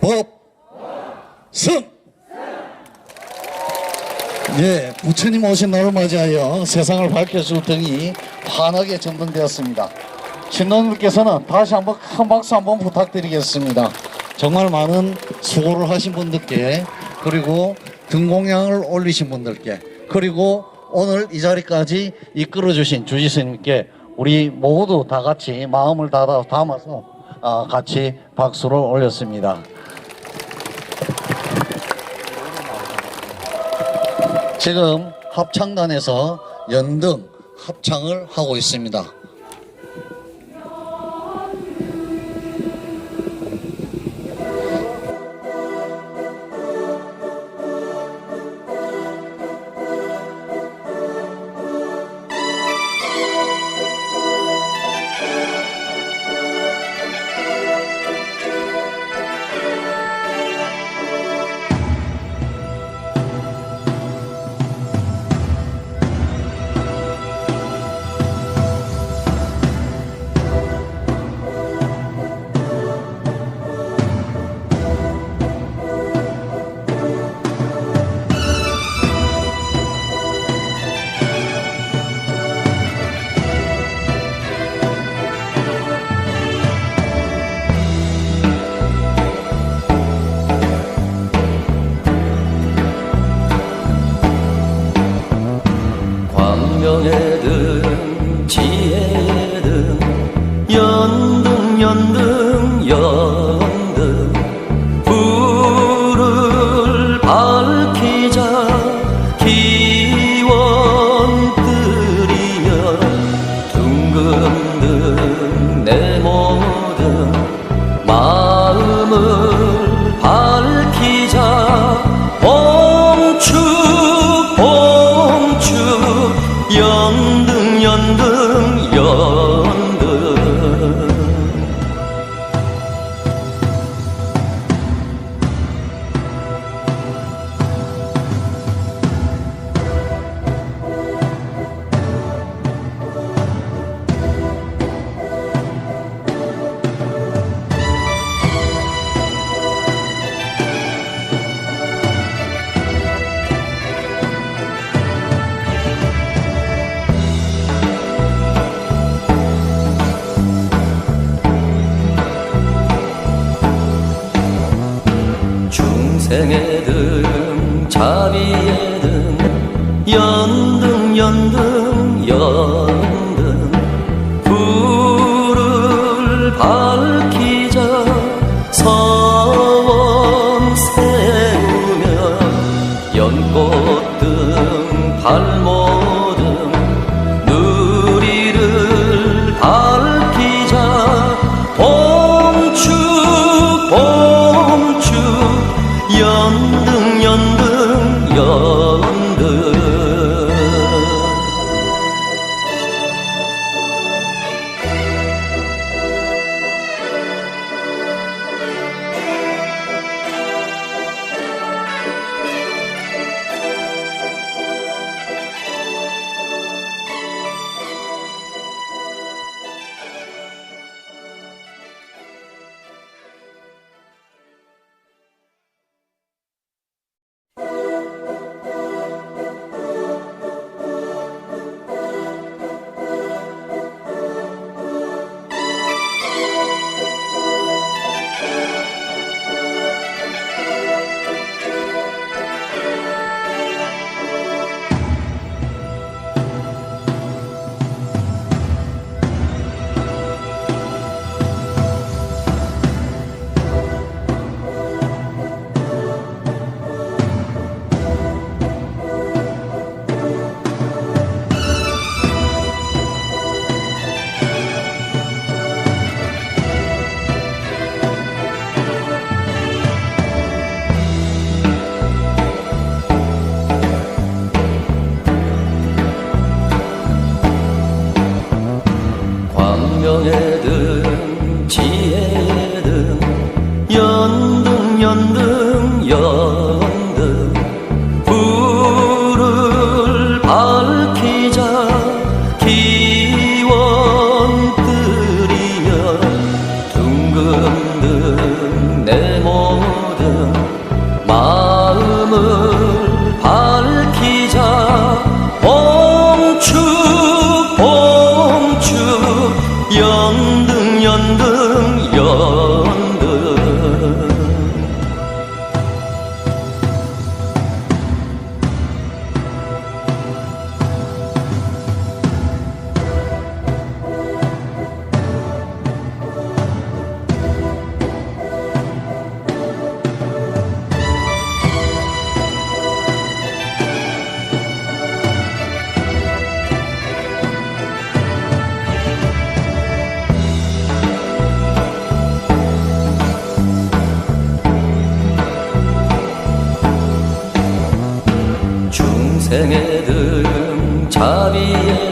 법, 승! 예, 부처님 오신 날을 맞이하여 세상을 밝혀줄 등이 환하게 전등되었습니다. 신도님께서는 다시 한번 큰 박수 한번 부탁드리겠습니다. 정말 많은 수고를 하신 분들께 그리고 등공양을 올리신 분들께 그리고 오늘 이 자리까지 이끌어주신 주지스님께 우리 모두 다 같이 마음을 담아서 아, 같이 박수를 올렸습니다. 지금 합창단에서 연등 합창을 하고 있습니다. 중생애든 자비애든 연등 연등 연등 불을 밝히자 서원 세우며 연꽃등 발모등 누리를 밝히자 Ağladım çiğ 생에 들은 자비의